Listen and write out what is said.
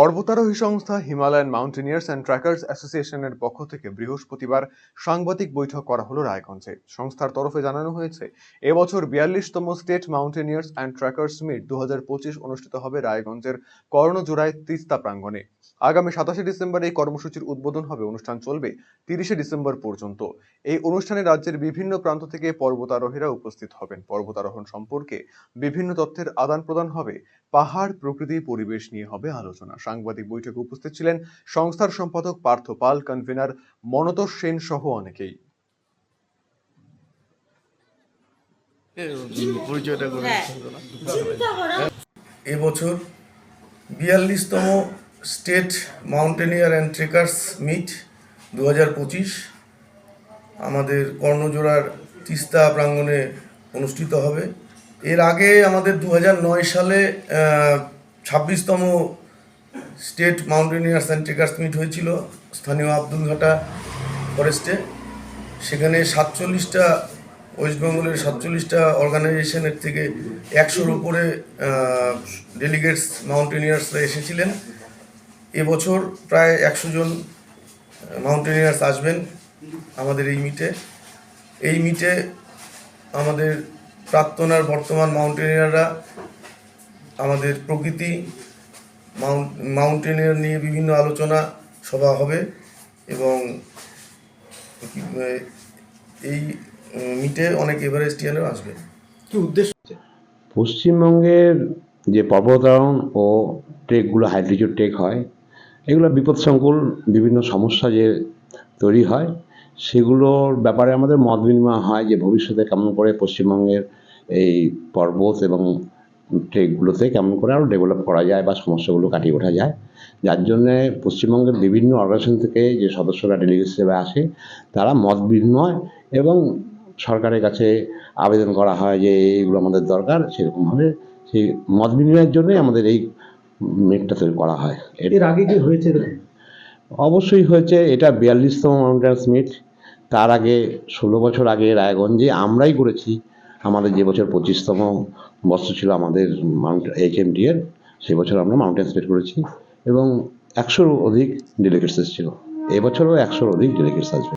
পর্বতারোহী সংস্থা Himalayan mountaineers and trackers অ্যাসোসিয়েশনের পক্ষ থেকে বৃহস্পতিবার সাংবাদিক বৈঠক করা হলো রায়গঞ্জে। সংস্থার তরফে জানানো হয়েছে, এবছর বিয়াল্লিশতম state mountaineers and trekkers meet দু অনুষ্ঠিত হবে রায়গঞ্জের কর্ণজোড়ায় তিস্তা প্রাঙ্গণে। আগামী সাতাশে ডিসেম্বর এই কর্মসূচির উদ্বোধন হবে, অনুষ্ঠান চলবে তিরিশে ডিসেম্বর পর্যন্ত। এই অনুষ্ঠানে রাজ্যের বিভিন্ন প্রান্ত থেকে পর্বতারোহীরা উপস্থিত হবেন। পর্বতারোহণ সম্পর্কে বিভিন্ন তথ্যের আদান প্রদান হবে, পাহাড়, প্রকৃতি, পরিবেশ নিয়ে হবে আলোচনা। সাংবাদিক বৈঠকে উপস্থিত ছিলেন সংস্থার সম্পাদক পার্থ পাল কনভেনার মনতোষ সেন সহ অনেকেই। হ্যাঁ। এবছর বিয়াল্লিশতম state mountaineer and trekkers meet দু হাজার পঁচিশ আমাদের কর্ণজোড়ার তিস্তা প্রাঙ্গণে অনুষ্ঠিত হবে। এর আগে আমাদের দু নয় সালে ছাব্বিশতম state mountaineers and trekkers meet হয়েছিল, স্থানীয় আব্দুলঘাটা ফরেস্টে। সেখানে সাতচল্লিশটা ওয়েস্ট বেঙ্গলের সাতচল্লিশটা অর্গানাইজেশনের থেকে একশোর উপরে ডেলিগেটস, মাউন্টেনিয়ার্সরা এসেছিলেন। এবছর প্রায় একশো জন মাউন্টেনিয়ার্স আসবেন আমাদের এই মিটে। এই মিটে আমাদের প্রাক্তন আর বর্তমান মাউন্টেনিয়াররা, আমাদের প্রকৃতি মাউন্ট মাউন্টেনের নিয়ে বিভিন্ন আলোচনা সভা হবে এবং এই মিটে অনেক এভারেস্টিয়ানও আসবে। কি উদ্দেশ্য? পশ্চিমবঙ্গের যে পর্বতারোহণ ও ট্রেকগুলো হাইড্রিজোর ট্রেক হয় এগুলো বিপদসংকুল বিভিন্ন সমস্যা যে তৈরি হয় সেগুলোর ব্যাপারে আমাদের মত বিনিময় হয় যে ভবিষ্যতে কেমন করে পশ্চিমবঙ্গের এই পর্বত এবং ট্রেকগুলোতে কেমন করে আরও ডেভেলপ করা যায় বা সমস্যাগুলো কাটিয়ে ওঠা যায়। যার জন্যে পশ্চিমবঙ্গের বিভিন্ন অর্গানাইজেশন থেকে যে সদস্যরা ডেলিগেট হিসেবে আসে তারা মত বিনিময় এবং সরকারের কাছে আবেদন করা হয় যে এইগুলো আমাদের দরকার সেরকমভাবে সেই মত বিনিময়ের জন্যই আমাদের এই মিটটা তৈরি করা হয়। এর এর আগে কি হয়েছে অবশ্যই হয়েছে এটা বিয়াল্লিশতম মাউন্টেন্স মিট তার আগে ষোলো বছর আগে রায়গঞ্জে আমরাই করেছি। আমাদের যে বছর পঁচিশতম বর্ষ ছিল আমাদের মাউন্ট এইচ এম ডিএর সেই বছর আমরা মাউন্টেন স্পেট করেছি এবং একশোর অধিক ডেলিগেটস এসেছিল। এবছরও একশোর অধিক ডেলিগেটস আসবে।